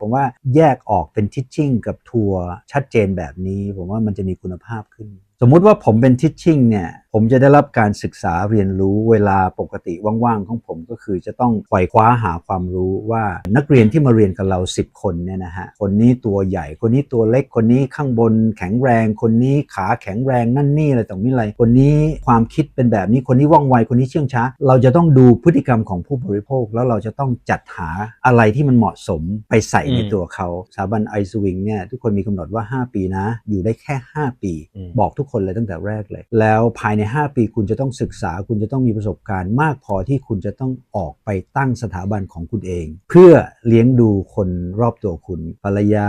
ผมว่าแยกออกเป็นทิชชิ่งกับทัวร์ชัดเจนแบบนี้ ผมว่ามันจะมีคุณภาพขึ้น สมมุติว่าผมเป็นทิชชิ่งเนี่ยผมจะได้รับการศึกษาเรียนรู้เวลาปกติว่างๆของผมก็คือจะต้องไขว่คว้าหาความรู้ว่านักเรียนที่มาเรียนกับเรา 10 คนเนี่ยนะฮะคนนี้ตัวใหญ่ คนนี้ตัวเล็กคนนี้ข้างบน แข็งแรง คนนี้ขาแข็งแรงนั่นนี่อะไรต่างนี่อะไรคนนี้ความคิดเป็นแบบนี้คนนี้ว่องไวคนนี้เชื่องช้า เราจะต้องดูพฤติกรรมของผู้บริโภค แล้วเราจะต้องจัดหาอะไรที่มันเหมาะสมไปใส่ในอืมตัวเขาสถาบันไอสวิงเนี่ยทุกคนมีกำหนดว่า 5 ปีนะ อยู่ได้แค่ 5 ปีอืมบอกทุกคนเลยตั้งแต่แรกเลย แล้วภายใน 5 ปีคุณจะต้องศึกษา คุณจะต้องมีประสบการณ์มากพอที่คุณจะต้องออกไปตั้งสถาบันของคุณเอง เพื่อเลี้ยงดูคนรอบตัวคุณภรรยา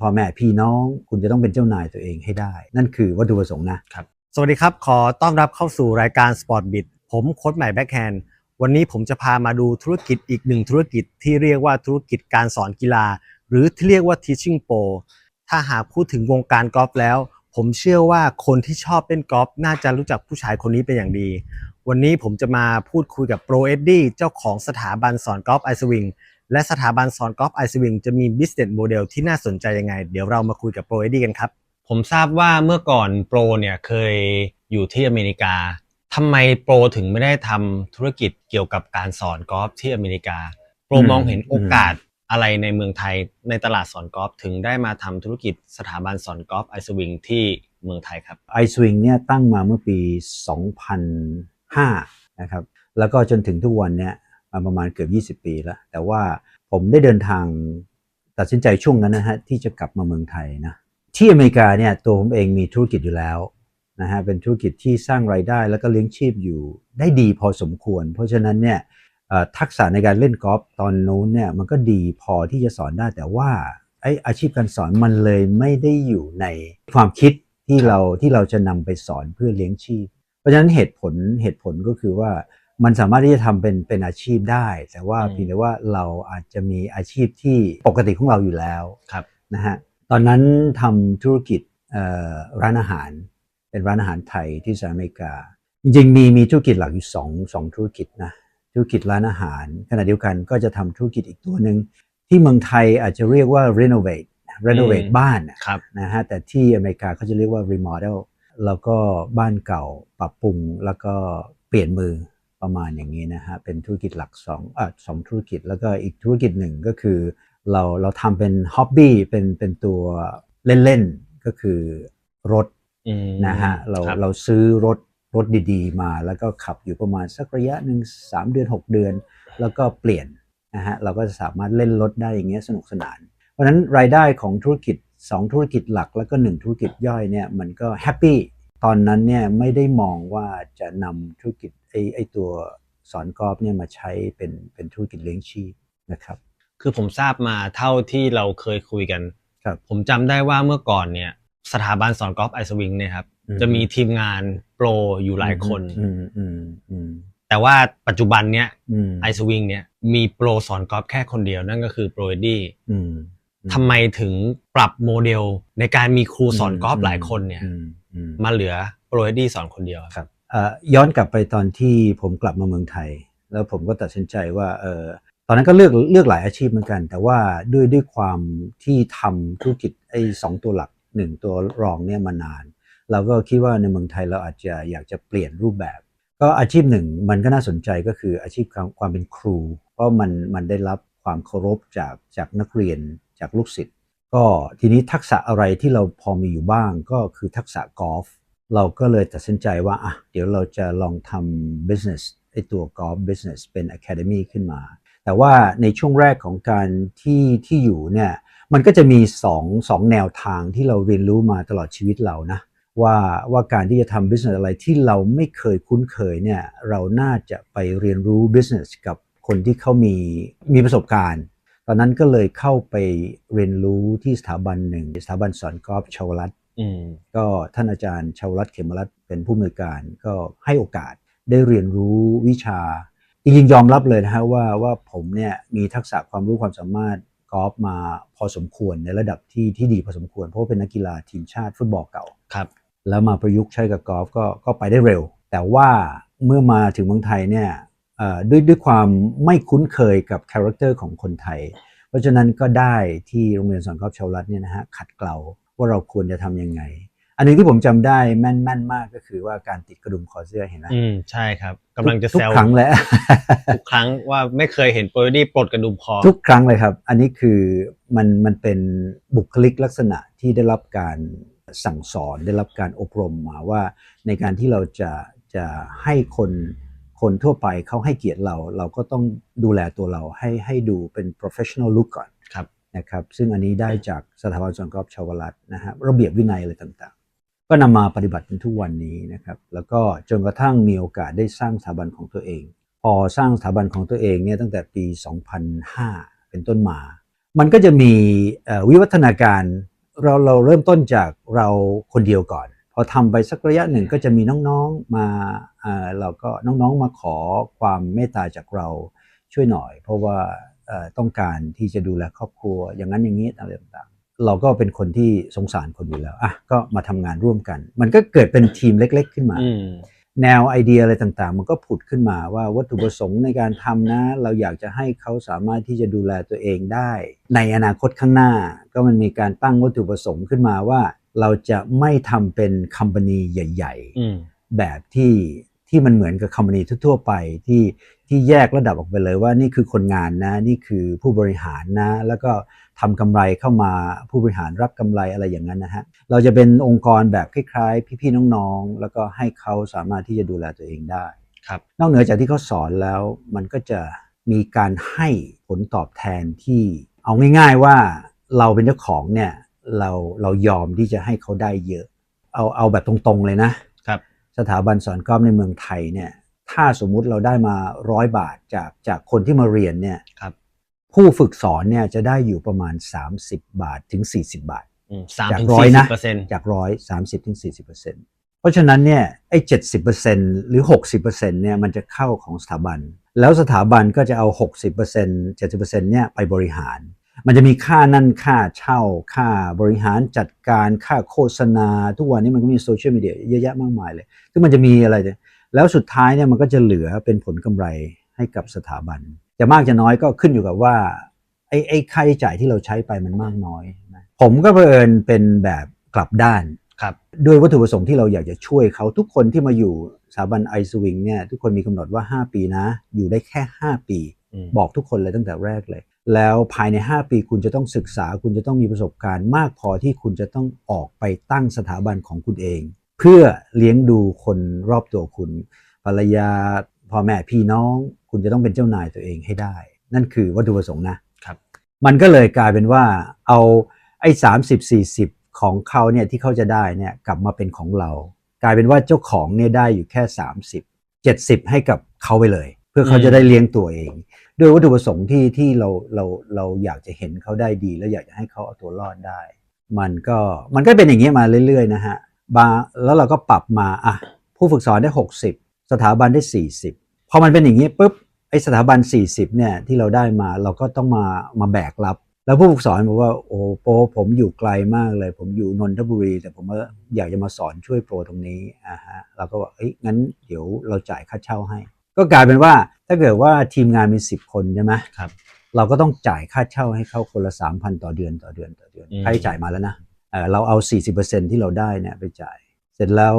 พ่อแม่พี่น้อง คุณจะต้องเป็นเจ้านายตัวเองให้ได้ นั่นคือวัตถุประสงค์นะครับสวัสดีครับ ขอต้อนรับเข้าสู่รายการ Sport Bit ผมโค้ชใหม่แบ็คแฮนด์วันนี้ผมจะพามาดูธุรกิจอีกหนึ่งธุรกิจที่เรียกว่าธุรกิจการสอนกีฬา หรือที่เรียกว่า Teaching Pro ถ้าหากพูดถึงวงการกอล์ฟแล้ว ผมเชื่อว่าคนที่ชอบเล่นกอล์ฟน่าจะรู้จักผู้ชายคนนี้เป็นอย่างดี วันนี้ผมจะมาพูดคุยกับโปรเอ็ดดี้เจ้าของสถาบันสอนกอล์ฟไอสวิงและสถาบันสอนกอล์ฟไอสวิงจะมี business model ที่น่าสนใจยังไง เดี๋ยวเรามาคุยกับโปรเอ็ดดี้กันครับ ผมทราบว่าเมื่อก่อนโปรเนี่ยเคยอยู่ที่อเมริกาทำไมโปรถึงไม่ได้ทำธุรกิจเกี่ยวกับการสอนกอล์ฟที่อเมริกา โปรอืมมองเห็นโอกาส อะไรในเมืองไทยในตลาดสอนกอล์ฟถึงได้มาทำธุรกิจสถาบันสอนกอล์ฟไอสวิงที่เมืองไทยครับไอสวิงเนี่ยตั้งมาเมื่อปี 2005 นะครับ แล้วก็จนถึงทุกวันเนี่ยมาประมาณเกือบ 20 ปีแล้ว แต่ว่าผมได้เดินทางตัดสินใจช่วงนั้นนะฮะที่จะกลับมาเมืองไทยนะที่อเมริกาเนี่ยตัวผมเองมีธุรกิจอยู่แล้วนะฮะเป็นธุรกิจที่สร้างรายได้แล้วก็เลี้ยงชีพอยู่ได้ดีพอสมควร เพราะฉะนั้นเนี่ย ทักษะในการเล่นกอล์ฟตอนนู้นเนี่ยมันก็ดีพอที่จะสอนได้แต่ว่าไออาชีพการสอนมันเลยไม่ได้อยู่ในความคิดที่เราที่เราจะนำไปสอนเพื่อเลี้ยงชีพ เพราะฉะนั้นเหตุผลเหตุผลก็คือว่ามันสามารถที่จะทำเป็นเป็นอาชีพได้ แต่ว่าอืมเพียงแต่ว่าเราอาจจะมีอาชีพที่ปกติของเราอยู่แล้วครับนะฮะตอนนั้นทำธุรกิจเอ่อร้านอาหาร เป็นร้านอาหารไทยที่สหรัฐอเมริกา จริงๆมีมีธุรกิจหลักอยู่สองสองธุรกิจนะ ธุรกิจร้านอาหาร ขณะเดียวกันก็จะทำธุรกิจอีกตัวหนึ่งที่เมืองไทยอาจจะเรียกว่า renovate renovate อืมบ้านน่ะครับนะฮะแต่ที่อเมริกาเขาจะเรียกว่า remodel แล้วก็บ้านเก่าปรับปรุงแล้วก็เปลี่ยนมือประมาณอย่างนี้นะฮะเป็นธุรกิจหลักสองอะสองธุรกิจแล้วก็อีกธุรกิจหนึ่งก็คือเราเราทำเป็นฮ็อบบี้เป็นเป็นตัวเล่นๆ ก็คือรถอืมนะฮะเราครับเราซื้อรถ รถดีๆ มาแล้วก็ขับอยู่ประมาณสักระยะหนึ่งสามเดือน 6 เดือน แล้วก็เปลี่ยนนะฮะเราก็จะสามารถเล่นรถได้อย่างเงี้ยสนุกสนาน เพราะฉะนั้นรายได้ของธุรกิจ 2 ธุรกิจหลักแล้วก็ 1 ธุรกิจย่อยเนี่ยมันก็แฮปปี้ตอนนั้นเนี่ยไม่ได้มองว่าจะนำธุรกิจไอไอตัวสอนกอล์ฟเนี่ยมาใช้เป็นเป็นธุรกิจเลี้ยงชีพนะครับ คือผมทราบมาเท่าที่เราเคยคุยกันครับผมจำได้ว่าเมื่อก่อนเนี่ยสถาบันสอนกอล์ฟไอสวิงเนี่ยครับอืม จะมีทีมงานโปรอยู่หลายคนอืมอืมอืมแต่ว่าปัจจุบันเนี่ยอืมไอสวิงเนี่ยมีโปรสอนกอล์ฟแค่คนเดียวนั่นก็คือโปรเอดดี้อืมทำไมถึงปรับโมเดลในการมีครูสอนกอล์ฟหลายคนเนี่ยอืมอืมมาเหลือโปรเอดดี้สอนคนเดียวครับเอ่อย้อนกลับไปตอนที่ผมกลับมาเมืองไทย แล้วผมก็ตัดสินใจว่าเออตอนนั้นก็เลือกเลือกหลายอาชีพเหมือนกัน แต่ว่าด้วยด้วยความที่ทำธุรกิจไอ้สองตัวหลักหนึ่งตัวรองเนี่ยมานาน เราก็คิดว่าในเมืองไทยเราอาจจะอยากจะเปลี่ยนรูปแบบ ก็อาชีพหนึ่งมันก็น่าสนใจก็คืออาชีพความเป็นครู เพราะมันมันได้รับความเคารพจากจากนักเรียนจากลูกศิษย์ก็ทีนี้ทักษะอะไรที่เราพอมีอยู่บ้างก็คือทักษะกอล์ฟเราก็เลยตัดสินใจว่าอะเดี๋ยวเราจะลองทำ business ไอตัวกอล์ฟ business เป็น academy ขึ้นมา แต่ว่าในช่วงแรกของการที่ที่อยู่เนี่ยมันก็จะมีสองสองแนวทางที่เราเรียนรู้มาตลอดชีวิตเรานะ ว่าว่าการที่จะทำ business อะไรที่เราไม่เคยคุ้นเคยเนี่ยเราน่าจะไปเรียนรู้ business กับคนที่เขามีมีประสบการณ์ ตอนนั้นก็เลยเข้าไปเรียนรู้ที่สถาบันหนึ่งสถาบันสอนกอล์ฟชาวรัตน์อืมก็ท่านอาจารย์ชาวรัตน์เขมรัตน์เป็นผู้อำนวยการก็ให้โอกาสได้เรียนรู้วิชาจริงๆยอมรับเลยนะฮะว่าว่าผมเนี่ยมีทักษะความรู้ความสามารถกอล์ฟมาพอสมควรในระดับที่ที่ดีพอสมควร เพราะว่าเป็นนักกีฬาทีมชาติฟุตบอลเก่าครับ แล้วมาประยุกต์ใช้กับกอล์ฟก็ก็ไปได้เร็ว แต่ว่าเมื่อมาถึงเมืองไทยเนี่ยเอ่อด้วยด้วยความไม่คุ้นเคยกับคาแรคเตอร์ของคนไทย เพราะฉะนั้นก็ได้ที่โรงเรียนสอนกอล์ฟชาวรัฐเนี่ยนะฮะขัดเกลาว่าเราควรจะทำยังไง อันหนึงที่ผมจำได้แม่นแม่นมากก็คือว่าการติดกระดุมคอเสื้อเห็นไหมอืมใช่ครับกำลังจะทุแซกวครั้งแหละทุกครั้งว่าไม่เคยเห็นโปรดี้ปลดกระดุมคอ ทุกครั้งเลยครับ อันนี้คือมันมันเป็นบุคลิกลักษณะที่ได้รับการ สั่งสอนได้รับการอบรมมาว่าในการที่เราจะจะให้คนคนทั่วไปเขาให้เกียรติเรา เราก็ต้องดูแลตัวเราให้ให้ดูเป็น professional look ก่อนครับนะครับซึ่งอันนี้ได้จากสถาบันสอนกอล์ฟชาวรัฐนะฮะระเบียบวินัยอะไรต่างๆ ก็นำมาปฏิบัติจนทุกวันนี้นะครับแล้วก็จนกระทั่งมีโอกาสได้สร้างสถาบันของตัวเอง พอสร้างสถาบันของตัวเองเนี่ยตั้งแต่ปี 2005 เป็นต้นมา มันก็จะมีเอ่อวิวัฒนาการ เราเราเริ่มต้นจากเราคนเดียวก่อน พอทำไปสักระยะหนึ่งก็จะมีน้องๆมาเอ่อเราก็น้องๆมาขอความเมตตาจากเราช่วยหน่อย เพราะว่าต้องการที่จะดูแลครอบครัว อย่างนั้นอย่างนี้อะไรต่างๆ เราก็เป็นคนที่สงสารคนอยู่แล้วอะก็มาทำงานร่วมกัน มันก็เกิดเป็นทีมเล็ก ๆ ขึ้นมาอ แนวไอเดียอะไรต่างๆ มันก็ผุดขึ้นมาว่าวัตถุประสงค์ในการทำนะ เราอยากจะให้เขาสามารถที่จะดูแลตัวเองได้ ในอนาคตข้างหน้า ก็มันมีการตั้งวัตถุประสงค์ขึ้นมาว่า เราจะไม่ทำเป็นคัมปานีใหญ่อืมๆแบบที่ ที่มันเหมือนกับคัมปานีทั่วๆไปที่ที่แยกระดับออกไปเลยว่านี่คือคนงานนะนี่คือผู้บริหารนะ แล้วก็ทำกำไรเข้ามาผู้บริหารรับกำไรอะไรอย่างนั้นนะฮะเราจะเป็นองค์กรแบบคล้ายๆ พี่ๆน้องๆ แล้วก็ให้เขาสามารถที่จะดูแลตัวเองได้ครับนอกเหนือจากที่เขาสอนแล้วมันก็จะมีการให้ผลตอบแทนที่เอาง่าย ๆว่าเราเป็นเจ้าของเนี่ยเราเรายอมที่จะให้เขาได้เยอะ เอาเอาแบบตรงๆเลยนะครับ สถาบันสอนกอล์ฟในเมืองไทยเนี่ย ถ้าสมมุติเราได้มาร้อยบาทจากจากคนที่มาเรียนเนี่ยครับผู้ฝึกสอนเนี่ยจะได้อยู่ประมาณ 30 บาทถึง 40 บาทอืมสามจากถึงร้อยสี่สินะบเปอร์เซ็นต์จากร้อยสามสิบถึงสี่สิบเปอร์เซ็นต์เพราะฉะนั้นเนี่ยไอ้เจ็ดสิบเปอร์เซ็นต์หรือหกสิบเปอร์เซ็นต์เนี่ยมันจะเข้าของสถาบัน แล้วสถาบันก็จะเอาหกสิบเปอร์เซ็นต์เจ็ดสิบเปอร์เซ็นต์เนี่ยไปบริหาร มันจะมีค่านั่นค่าเช่า ค่าบริหารจัดการค่าโฆษณา ทุกวันนี้มันก็มีโซเชียลมีเดียเยอะแยะมากมายเลยซึ่งมันจะมีอะไรเนี่ยแล้วสุดท้ายเนี่ยมันก็จะเหลือเป็นผลกำไรให้กับสถาบัน จะมากจะน้อยก็ขึ้นอยู่กับว่าไอ้ไอ้ค่าใช้จ่ายที่เราใช้ไปมันมากน้อยนะผมก็เผอิญเป็นแบบกลับด้านครับด้วยวัตถุประสงค์ที่เราอยากจะช่วยเขาทุกคนที่มาอยู่สถาบันไอสวิงเนี่ยทุกคนมีกำหนดว่า 5 ปีนะ อยู่ได้แค่ 5 ปีอืมบอกทุกคนเลยตั้งแต่แรกเลย แล้วภายใน 5 ปีคุณจะต้องศึกษา คุณจะต้องมีประสบการณ์มากพอที่คุณจะต้องออกไปตั้งสถาบันของคุณเอง เพื่อเลี้ยงดูคนรอบตัวคุณ ภรรยาพ่อแม่พี่น้อง คุณจะต้องเป็นเจ้านายตัวเองให้ได้ นั่นคือวัตถุประสงค์นะครับ มันมันก็เลยกลายเป็นว่าเอาไอ้สามสิบสี่สิบของเขาเนี่ยที่เขาจะได้เนี่ยกลับมาเป็นของเรา กลายเป็นว่าเจ้าของเนี่ยได้อยู่แค่ 30 70 ให้กับเขาไปเลย เพื่อเขาจะได้เลี้ยงตัวเอง ด้วยวัตถุประสงค์ที่ที่เราเราเราอยากจะเห็นเขาได้ดี แล้วอยากจะให้เขาเอาตัวรอดได้ มันก็มันก็เป็นอย่างนี้มาเรื่อยๆนะฮะบางแล้วเราก็ปรับมาอะผู้ฝึกสอนได้ 60 สถาบันได้ 40 พอมันเป็นอย่างนี้ปุ๊บไอสถาบัน 40เนี่ยที่เราได้มาเราก็ต้องมามาแบกรับ แล้วผู้ฝึกสอนบอกว่าโอ้โปรผมอยู่ไกลมากเลย ผมอยู่นนทบุรี แต่ผมอยากจะมาสอนช่วยโปรตรงนี้อ่าฮะเราก็บอกเอ้ยงั้นเดี๋ยวเราจ่ายค่าเช่าให้ ก็กลายเป็นว่า ถ้าเกิดว่าทีมงานมี10คนใช่ไหมครับ เราก็ต้องจ่ายค่าเช่าให้เขาคนละ3,000ต่อเดือนต่อเดือนต่อเดือนอืมค่าใช้จ่ายมาแล้วนะเออเราเอา40%ที่เราได้เนี่ยไปจ่าย เสร็จแล้ว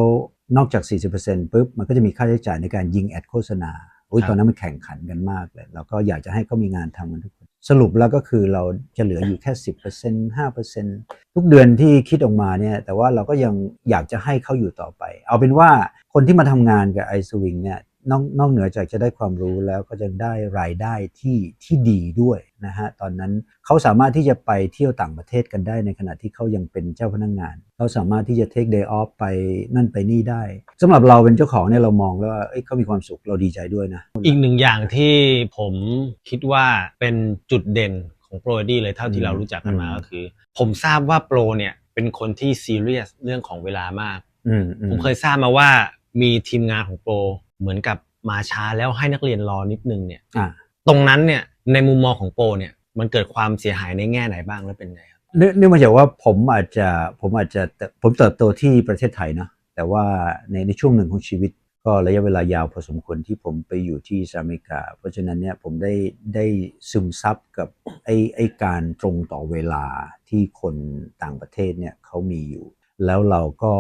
นอกจาก 40%ปุ๊บ มันก็จะมีค่าใช้จ่ายในการยิงแอดโฆษณา อุ้ยตอนนั้นมันแข่งขันกันมากเลย เราก็อยากจะให้เขามีงานทำกันทุกคน สรุปแล้วก็คือเราจะเหลืออยู่แค่ 10% 5%ทุกเดือนที่คิดออกมาเนี่ย แต่ว่าเราก็ยังอยากจะให้เขาอยู่ต่อไป เอาเป็นว่าคนที่มาทำงานกับไอสวิงเนี่ย นอกนอกเหนือจากจะได้ความรู้แล้วก็จะได้รายได้ที่ที่ดีด้วยนะฮะตอนนั้นเขาสามารถที่จะไปเที่ยวต่างประเทศกันได้ในขณะที่เขายังเป็นเจ้าพนักงงาน เขาสามารถที่จะ take day off ไปนั่นไปนี่ได้สำหรับเราเป็นเจ้าของเนี่ยเรามองแล้วว่าเอ้ยเขามีความสุขเราดีใจด้วยนะ อีกหนึ่งอย่างที่ผมคิดว่าเป็นจุดเด่นของโปรดี้เลยเท่าอืที่มเรารู้จักกันมาอืมก็คือ ผมทราบว่าโปรเนี่ยเป็นคนที่ซีเรียสเรื่องของเวลามากอืมอืผมเคยทราบมาว่ามีทีมงานของโปร เหมือนกับมาช้าแล้วให้นักเรียนรอนิดนึงเนี่ยอ่าตรงนั้นเนี่ยในมุมมองของโปรเนี่ยมันเกิดความเสียหายในแง่ไหนบ้างแล้วเป็นไงครับเนื่องเนื่องมาจากว่าผมอาจจะผมอาจจะผมเติบโตที่ประเทศไทยเนอะแต่ว่าในในช่วงหนึ่งของชีวิต ก็ระยะเวลายาวพอสมควรที่ผมไปอยู่ที่สหรัฐอเมริกา เพราะฉะนั้นเนี่ยผมได้ได้ซึมซับกับไอ้ไอ้การตรงต่อเวลาที่คนต่างประเทศเนี่ยเขามีอยู่ แล้วเราก็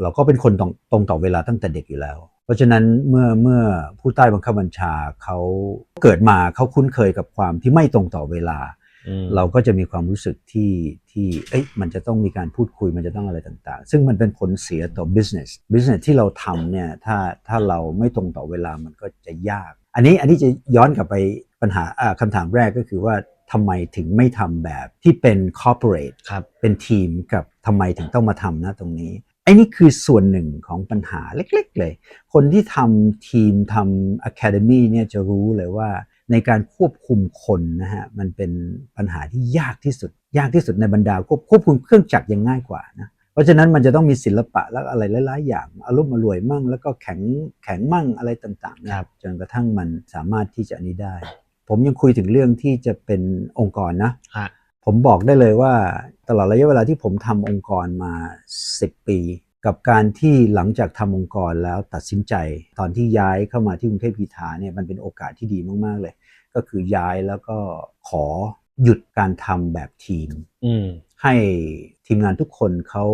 เราก็เป็นคนตรงตรงต่อเวลาตั้งแต่เด็กอยู่แล้ว เพราะฉะนั้นเมื่อเมื่อผู้ใต้บังคับบัญชาเขาเกิดมาเขาคุ้นเคยกับความที่ไม่ตรงต่อเวลาอืมเราก็จะมีความรู้สึกที่ที่เอ้ยมันจะต้องมีการพูดคุยมันจะต้องอะไรต่างๆ ซึ่งมันเป็นผลเสียต่อ business business ที่เราทำเนี่ยถ้าถ้าเราไม่ตรงต่อเวลามันก็จะยาก อันนี้อันนี้จะย้อนกลับไปปัญหาอ่าคำถามแรกก็คือว่าทำไมถึงไม่ทำแบบที่เป็น corporate ครับเป็นทีมกับทำไมถึงต้องมาทำนะตรงนี้ ไอ้นี่คือส่วนหนึ่งของปัญหาเล็กๆเลย คนที่ทำทีมทำ Academy เนี่ยจะรู้เลยว่าในการควบคุมคนนะฮะมันเป็นปัญหาที่ยากที่สุด ยากที่สุดในบรรดาควบควบคุมเครื่องจักรยังง่ายกว่านะเพราะฉะนั้นมันจะต้องมีศิลปะแล้วอะไรหลายๆอย่างอารมณ์มารวยมั่ง แล้วก็แข็งแข็งมั่งอะไรต่างๆนะครับจนกระทั่งมันสามารถที่จะอันนี้ได้ ผมยังคุยถึงเรื่องที่จะเป็นองค์กรนะฮะ ผมบอกได้เลยว่าตลอดระยะเวลาที่ผมทำองค์กรมา 10 ปี กับการที่หลังจากทำองค์กรแล้วตัดสินใจ ตอนที่ย้ายเข้ามาที่กรุงเทพกีทาเนี่ยมันเป็นโอกาสที่ดีมากๆเลย ก็คือย้ายแล้วก็ขอหยุดการทำแบบทีมอืมให้ทีมงานทุกคนเขา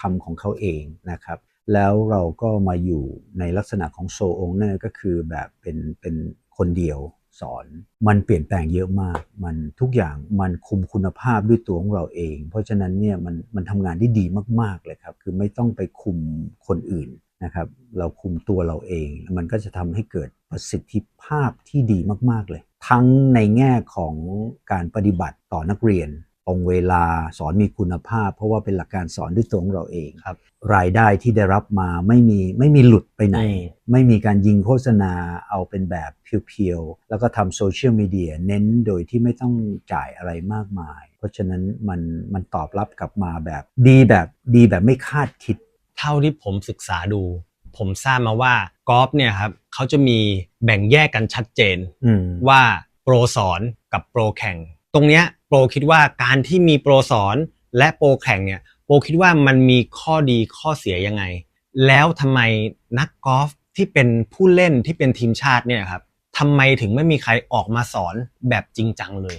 ทำของเขาเองนะครับ แล้วเราก็มาอยู่ในลักษณะของโซโองเนอร์ก็คือแบบเป็นเป็นคนเดียว สอน มันเปลี่ยนแปลงเยอะมาก มันทุกอย่างมันคุมคุณภาพด้วยตัวของเราเอง เพราะฉะนั้นเนี่ยมันมันทำงานได้ดีมาก ๆ เลยครับ คือไม่ต้องไปคุมคนอื่นนะครับ เราคุมตัวเราเอง มันก็จะทำให้เกิดประสิทธิภาพที่ดีมาก ๆ เลย ทั้งในแง่ของการปฏิบัติต่อนักเรียน รงเวลาสอนมีคุณภาพ เพราะว่าเป็นหลักการสอนด้วยตัวของเราเองครับ รายได้ที่ได้รับมาไม่มีไม่มีหลุดไปไหนอืมไม่มีการยิงโฆษณาเอาเป็นแบบเพียวๆ แล้วก็ทำโซเชียลมีเดียเน้นโดยที่ไม่ต้องจ่ายอะไรมากมาย เพราะฉะนั้นมันมันตอบรับกลับมาแบบดีแบบดีแบบไม่คาดคิด เท่าที่ผมศึกษาดู ผมทราบมาว่ากอล์ฟเนี่ยครับเขาจะมีแบ่งแยกกันชัดเจนอืมว่าโปรสอนกับโปรแข่ง ตรงเนี้ย โปรคิดว่าการที่มีโปรสอนและโปรแข่งเนี่ยโปรคิดว่ามันมีข้อดีข้อเสียยังไง แล้วทำไมนักกอล์ฟที่เป็นผู้เล่นที่เป็นทีมชาติเนี่ยครับทำไมถึงไม่มีใครออกมาสอนแบบจริงจังเลย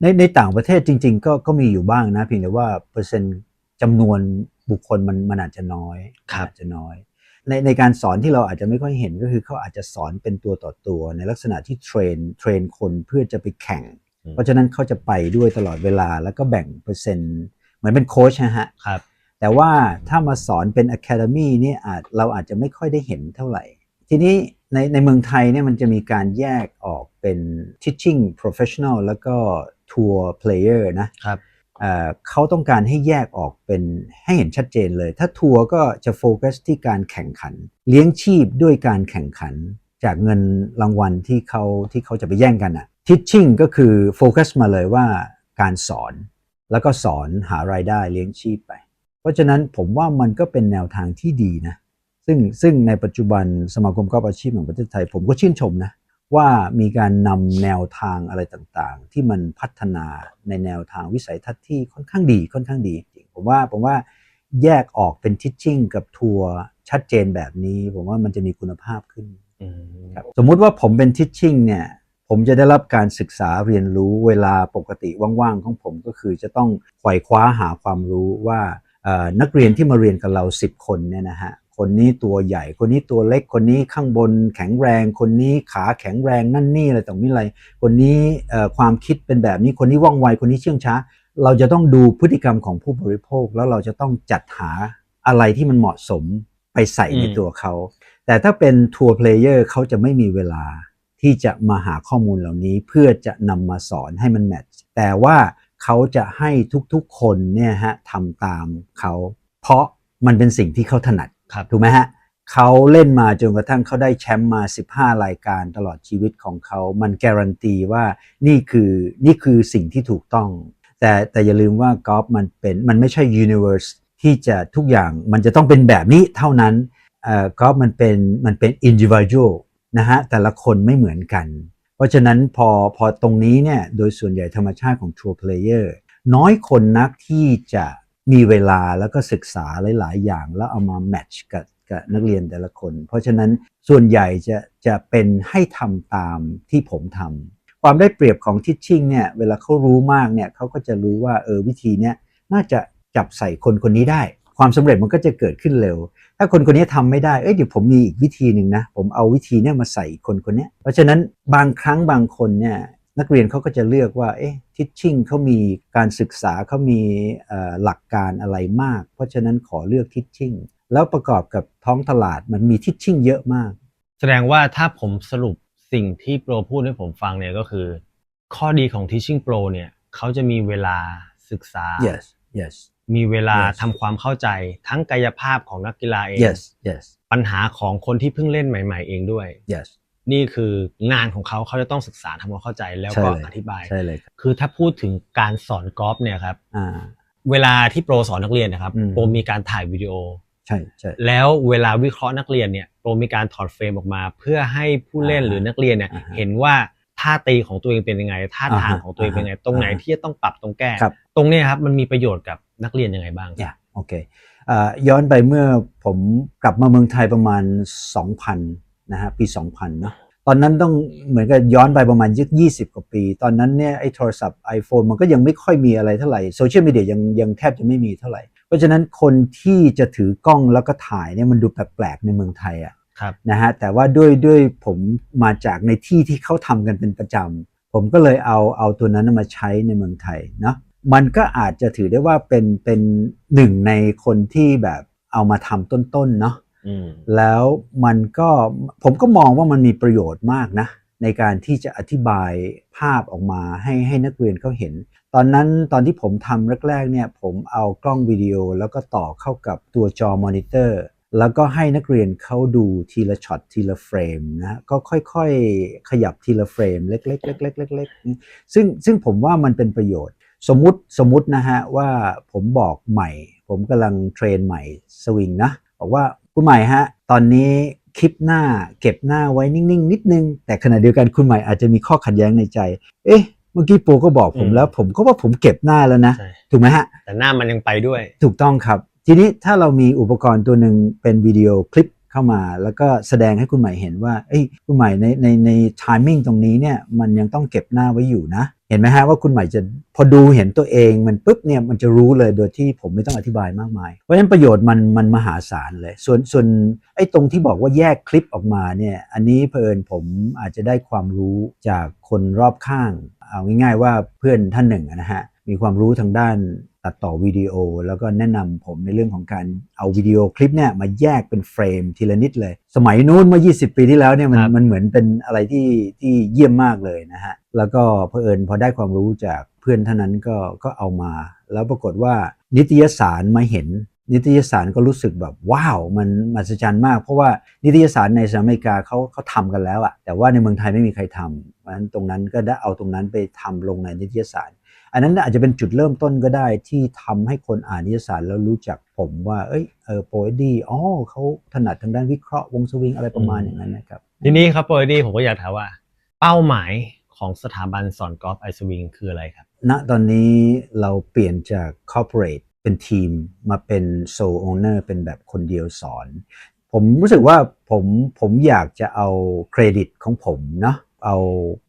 ในในต่างประเทศจริง ๆ ก็ก็มีอยู่บ้างนะเพียงแต่ว่าเปอร์เซ็นต์จำนวนบุคคลมันมันอาจจะน้อยครับอาจจะน้อย ในในการสอนที่เราอาจจะไม่ค่อยเห็นก็คือเขาอาจจะสอนเป็นตัวต่อตัว ในลักษณะที่เทรนเทรนคนเพื่อจะไปแข่ง เพราะฉะนั้นเขาจะไปด้วยตลอดเวลาแล้วก็แบ่งเปอร์เซ็นต์เหมือนเป็นโค้ชนะฮะครับแต่ว่าถ้ามาสอนเป็น Academy นี่อาจเราอาจจะไม่ค่อยได้เห็นเท่าไหร่ ทีนี้ในในเมืองไทยเนี่ยมันจะมีการแยกออกเป็น teaching professional แล้วก็ tour player นะครับเอ่อเขาต้องการให้แยกออกเป็นให้เห็นชัดเจนเลย ถ้าทัวร์ก็จะโฟกัสที่การแข่งขัน เลี้ยงชีพด้วยการแข่งขันจากเงินรางวัลที่เขาที่เขาจะไปแย่งกันอะ teaching ก็คือโฟกัสมาเลยว่าการสอน แล้วก็สอนหารายได้เลี้ยงชีพไป เพราะฉะนั้นผมว่ามันก็เป็นแนวทางที่ดีนะ ซึ่งซึ่งในปัจจุบันสมาคมกอล์ฟอาชีพแห่งประเทศไทย ผมก็ชื่นชมนะ ว่ามีการนำแนวทางอะไรต่างๆ ที่มันพัฒนาในแนวทางวิสัยทัศน์ที่ค่อนข้างดีค่อนข้างดีจริงผมว่าผมว่าแยกออกเป็นทิชชิ่งกับทัวร์ชัดเจนแบบนี้ ผมว่ามันจะมีคุณภาพขึ้นอืมครับสมมุติว่าผมเป็นทิชชิ่งเนี่ย ผมจะได้รับการศึกษาเรียนรู้เวลาปกติว่างๆของผมก็คือจะต้องไขว่คว้าหาความรู้ว่านักเรียนที่มาเรียนกับเรา 10 คนเนี่ยนะฮะคนนี้ตัวใหญ่ คนนี้ตัวเล็ก คนนี้ข้างบนแข็งแรง คนนี้ขาแข็งแรงนั่นนี่อะไรต่างนี่อะไร คนนี้ความคิดเป็นแบบนี้ คนนี้ว่องไว คนนี้เชื่องช้า เราจะต้องดูพฤติกรรมของผู้บริโภค แล้วเราจะต้องจัดหาอะไรที่มันเหมาะสมไปใส่ในตัวเขา แต่ถ้าเป็นทัวร์เพลเยอร์เขาจะไม่มีเวลา ที่จะมาหาข้อมูลเหล่านี้เพื่อจะนำมาสอนให้มันแมทช์แต่ว่าเขาจะให้ทุกๆคนเนี่ยฮะทำตามเขา เพราะมันเป็นสิ่งที่เขาถนัดครับถูกไหมฮะเขาเล่นมาจนกระทั่งเขาได้แชมป์มา 15 รายการตลอดชีวิตของเขา มันการันตีว่านี่คือนี่คือสิ่งที่ถูกต้อง แต่แต่อย่าลืมว่ากอล์ฟมันเป็นมันไม่ใช่ universe ที่จะทุกอย่างมันจะต้องเป็นแบบนี้เท่านั้นเอ่อกอล์ฟมันเป็นมันเป็น individual น นะฮะแต่ละคนไม่เหมือนกัน เพราะฉะนั้นพอพอตรงนี้เนี่ยโดยส่วนใหญ่ธรรมชาติของ Tour Player น้อยคนนักที่จะมีเวลาแล้วก็ศึกษาหลาย ๆ อย่างแล้วเอามาแมทช์กับกับนักเรียนแต่ละคน เพราะฉะนั้นส่วนใหญ่จะจะเป็นให้ทำตามที่ผมทำความได้เปรียบของ teaching เนี่ยเวลาเขารู้มากเนี่ยเขาก็จะรู้ว่าเออวิธีเนี้ยน่าจะจับใส่คนคนนี้ได้ ความสำเร็จมันก็จะเกิดขึ้นเร็ว ถ้าคนคนนี้ทำไม่ได้ เอ้ยเดี๋ยวผมมีอีกวิธีหนึ่งนะ ผมเอาวิธีเนี้ยมาใส่คนคนเนี้ยเพราะฉะนั้นบางครั้งบางคนเนี่ยนักเรียนเขาก็จะเลือกว่า เอ๊ะ ทิชชิ่งเขามีการศึกษาเขามีเอ่อหลักการอะไรมาก เพราะฉะนั้นขอเลือกทิชชิ่ง แล้วประกอบกับท้องตลาดมันมีทิชชิ่งเยอะมาก แสดงว่าถ้าผมสรุปสิ่งที่โปรพูดให้ผมฟังเนี่ยก็คือ ข้อดีของ Teaching Pro เนี่ยเขาจะมีเวลาศึกษา yes yes มีเวลา Yes ทำความเข้าใจทั้งกายภาพของนักกีฬาเอง yes yes ปัญหาของคนที่เพิ่งเล่นใหม่ ๆ เองด้วย yes นี่คืองานของเขาเขาจะต้องศึกษาทำความเข้าใจแล้วก็ใช่เลยอธิบายใช่เลยครับคือถ้าพูดถึงการสอนกอล์ฟเนี่ยครับอ่าเวลาที่โปรสอนนักเรียนนะครับอืมโปรมีการถ่ายวิดีโอใช่ใช่แล้วเวลาวิเคราะห์นักเรียนเนี่ยโปรมีการถอดเฟรมออกมา เพื่อให้ผู้เล่นอ่าฮะหรือนักเรียนเนี่ยอ่าฮะเห็นว่า ท่าตีของตัวเองเป็นยังไงท่าทางอ่าฮะของตัวเองเป็นยังไงอ่าฮะตรงไหนอ่าฮะที่จะต้องปรับตรงแก้ครับตรงเนี้ยครับมันมีประโยชน์กับนักเรียนยังไงบ้างอย่าโอเคอ่าย้อนไปเมื่อผมกลับมาเมืองไทยประมาณ 2000นะฮะปี 2000เนาะตอนนั้นต้องเหมือนกับย้อนไปประมาณยี่ยี่สิบกว่าปี ตอนนั้นเนี่ยไอ้โทรศัพท์ iPhone มันก็ยังไม่ค่อยมีอะไรเท่าไหร่โซเชียลมีเดียยังยังแทบจะไม่มีเท่าไหร่ เพราะฉะนั้นคนที่จะถือกล้องแล้วก็ถ่ายเนี่ยมันดูแปลกๆในเมืองไทยอะครับ นะฮะแต่ว่าด้วยด้วยผมมาจากในที่ที่เขาทำกันเป็นประจำผมก็เลยเอาเอาตัวนั้นมาใช้ในเมืองไทยเนาะมันก็อาจจะถือได้ว่าเป็นเป็นหนึ่งในคนที่แบบเอามาทำต้นๆเนาะอืมแล้วมันก็ผมก็มองว่ามันมีประโยชน์มากนะ ในการที่จะอธิบายภาพออกมาให้ให้นักเรียนเขาเห็น ตอนนั้นตอนที่ผมทำแรกๆเนี่ยผมเอากล้องวิดีโอแล้วก็ต่อเข้ากับตัวจอมอนิเตอร์ แล้วก็ให้นักเรียนเขาดูทีละช็อตทีละเฟรมนะก็ค่อยๆ ขยับทีละเฟรม เล็กๆๆๆๆๆซึ่งซึ่งผมว่ามันเป็นประโยชน์ สมมุติสมมุตินะฮะว่าผมบอกใหม่ ผมกำลังเทรนใหม่สวิงนะบอกว่าคุณใหม่ฮะ ตอนนี้คลิปหน้าเก็บหน้าไว้นิ่งๆ นิดนึง แต่ขณะเดียวกันคุณใหม่อาจจะมีข้อขัดแย้งในใจ เอ๊ะเมื่อกี้ปูก็บอกผมอืมแล้ว ผมก็ว่าผมเก็บหน้าแล้วนะใช่ถูกไหมฮะ แต่หน้ามันยังไปด้วย ถูกต้องครับ ทีนี้ถ้าเรามีอุปกรณ์ตัวหนึ่งเป็นวิดีโอคลิปเข้ามา แล้วก็แสดงให้คุณใหม่เห็นว่าเอ้ยคุณใหม่ในในในไทมิ่งตรงนี้เนี่ยมันยังต้องเก็บหน้าไว้อยู่นะ เห็นไหมฮะว่าคุณใหม่จะพอดูเห็นตัวเองมันปุ๊บเนี่ยมันจะรู้เลยโดยที่ผมไม่ต้องอธิบายมากมาย เพราะฉะนั้นประโยชน์มันมันมหาศาลเลย ส่วนส่วนไอ้ตรงที่บอกว่าแยกคลิปออกมาเนี่ยอันนี้เพอิญผมอาจจะได้ความรู้จากคนรอบข้าง เอาง่าย ๆ ว่าเพื่อนท่านหนึ่งนะฮะมีความรู้ทางด้าน ตัดต่อวิดีโอ แล้วก็แนะนำผมในเรื่องของการเอาวิดีโอคลิปเนี่ยมาแยกเป็นเฟรมทีละนิดเลย สมัยนู้นเมื่อ 20 ปีที่แล้วเนี่ยมันครับมันเหมือนเป็นอะไรที่ที่เยี่ยมมากเลยนะฮะ แล้วก็เผอิญพอได้ความรู้จากเพื่อนท่านนั้นก็ก็เอามา แล้วปรากฏว่านิตยสารมาเห็นนิตยสารก็รู้สึกแบบว้าวมันมหัศจรรย์มาก เพราะว่านิตยสารในสหรัฐอเมริกาเขาเขาทำกันแล้วอะแต่ว่าในเมืองไทยไม่มีใครทำเพราะฉะนั้นตรงนั้นก็ได้เอาตรงนั้นไปทำลงในนิตยสาร อันนั้นอาจจะเป็นจุดเริ่มต้นก็ได้ที่ทำให้คนอ่านนิตยสารแล้วรู้จักผมว่า เอ้ยเออโปรดีอ๋อเขาถนัดทางด้านวิเคราะห์วงสวิงอะไรประมาณอย่างนั้นนะครับทีนี้ครับโปรดี้ผมก็อยากถามว่า เป้าหมายของสถาบันสอนกอล์ฟไอสวิงคืออะไรครับ ณตอนนี้เราเปลี่ยนจาก corporate เป็นทีมมาเป็น sole owner เป็นแบบคนเดียวสอน ผมรู้สึกว่าผมผมอยากจะเอาเครดิตของผมเนาะเอา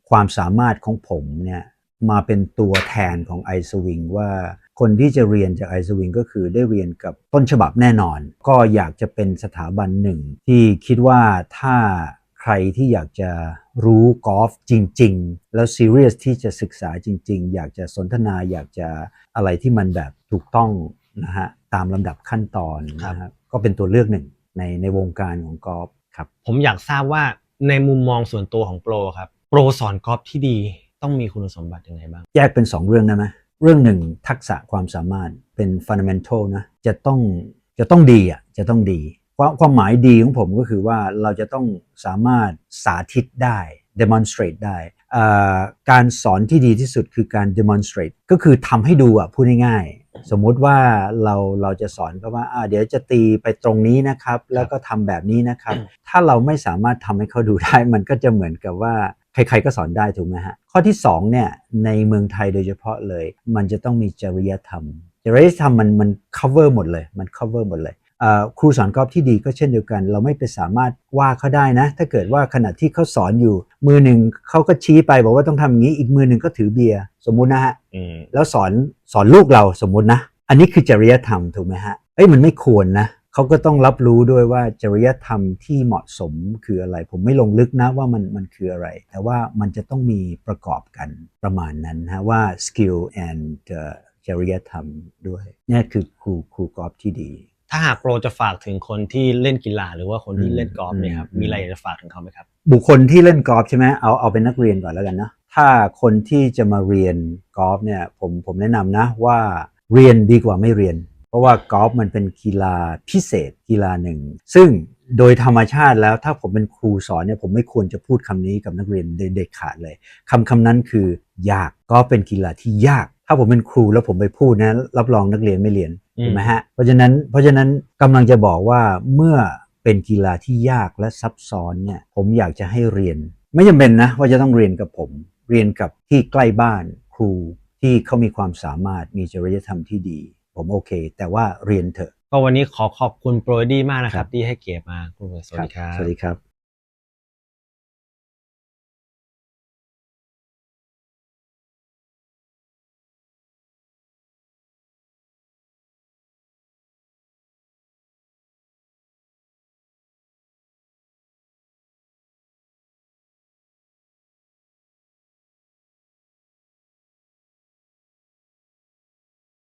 ความสามารถของผมเนี่ย มาเป็นตัวแทนของ i s w i n g ว่าคนที่จะเรียนจาก i s w i n g ก็คือได้เรียนกับต้นฉบับแน่นอน ก็อยากจะเป็นสถาบันหนึ่ง ที่คิดว่าถ้าใครที่อยากจะรู้กอล์ฟจริง ๆ แล้วซีเรียสที่จะศึกษาจริง ๆ อยากจะสนทนาอยากจะอะไรที่มันแบบถูกต้องนะฮะตามลำดับขั้นตอนนะฮะก็เป็นตัวเลือกหนึ่งในในวงการของกอล์ฟครับผมอยากทราบว่าในมุมมองส่วนตัวของโปรครับโปรสอนกอล์ฟที่ดี ต้องมีคุณสมบัติยังไงบ้าง แยกเป็น 2 เรื่องได้ไหมเรื่องหนึ่งทักษะความสามารถเป็น fundamental นะจะต้องจะต้องดีอะจะต้องดีความความหมายดีของผมก็คือว่าเราจะต้องสามารถสาธิตได้ demonstrate ได้การสอนที่ดีที่สุดคือการ demonstrate ก็คือทำให้ดูอะพูดง่ายๆ สมมุติว่าเราเราจะสอนเขาว่าอ่าเดี๋ยวจะตีไปตรงนี้นะครับ แล้วก็ทำแบบนี้นะครับ ถ้าเราไม่สามารถทำให้เขาดูได้ มันก็จะเหมือนกับว่า ใครๆก็สอนได้ถูกไหมฮะ ข้อที่2เนี่ยในเมืองไทยโดยเฉพาะเลย มันจะต้องมีจริยธรรม จริยธรรมมันมัน cover หมดเลยมัน cover หมดเลยเอ่อครูสอนกอล์ฟที่ดีก็เช่นเดียวกัน เราไม่ไปสามารถว่าเขาได้นะ ถ้าเกิดว่าขณะที่เขาสอนอยู่ มือหนึ่งเขาก็ชี้ไปบอกว่าต้องทำอย่างนี้อีกมือหนึ่งก็ถือเบียร์สมมุตินะฮะอืมแล้วสอนสอนลูกเราสมมุตินะ อันนี้คือจริยธรรมถูกไหมฮะเอ้ยมันไม่ควรนะ เขาก็ต้องรับรู้ด้วยว่าจริยธรรมที่เหมาะสมคืออะไร ผมไม่ลงลึกนะว่ามันมันคืออะไร แต่ว่ามันจะต้องมีประกอบกันประมาณนั้นฮะว่า skill and เอ่อจริยธรรมด้วยเนี่ยคือครูครูกอล์ฟที่ดี ถ้าหากโปรจะฝากถึงคนที่เล่นกีฬาหรือว่าคนที่อืมเล่นกอล์ฟเนี่ยครับอืมมีอะไรอยากจะฝากถึงเขาไหมครับ บุคคลที่เล่นกอล์ฟใช่ไหมเอาเอาเป็นนักเรียนก่อนแล้วกันนะถ้าคนที่จะมาเรียนกอล์ฟเนี่ยผมผมแนะนำนะว่าเรียนดีกว่าไม่เรียน เพราะว่ากอล์ฟมันเป็นกีฬาพิเศษกีฬาหนึ่ง ซึ่งโดยธรรมชาติแล้วถ้าผมเป็นครูสอนเนี่ยผมไม่ควรจะพูดคำนี้กับนักเรียนเด็ดขาดเลยคำคำนั้นคือยากกอล์ฟเป็นกีฬาที่ยาก ถ้าผมเป็นครูแล้วผมไปพูดนะรับรองนักเรียนไม่เรียนอืมถูกไหมฮะเพราะฉะนั้นเพราะฉะนั้นกำลังจะบอกว่าเมื่อเป็นกีฬาที่ยากและซับซ้อนเนี่ยผมอยากจะให้เรียน ไม่จำเป็นนะว่าจะต้องเรียนกับผม เรียนกับที่ใกล้บ้านครูที่เขามีความสามารถมีจริยธรรมที่ดี ผมโอเค แต่ว่าเรียนเถอะ ก็วันนี้ขอขอบคุณโปรดี้มากนะครับ ที่ให้เกียรติมาคุณผู้ชมสวัสดีครับ สวัสดีครับ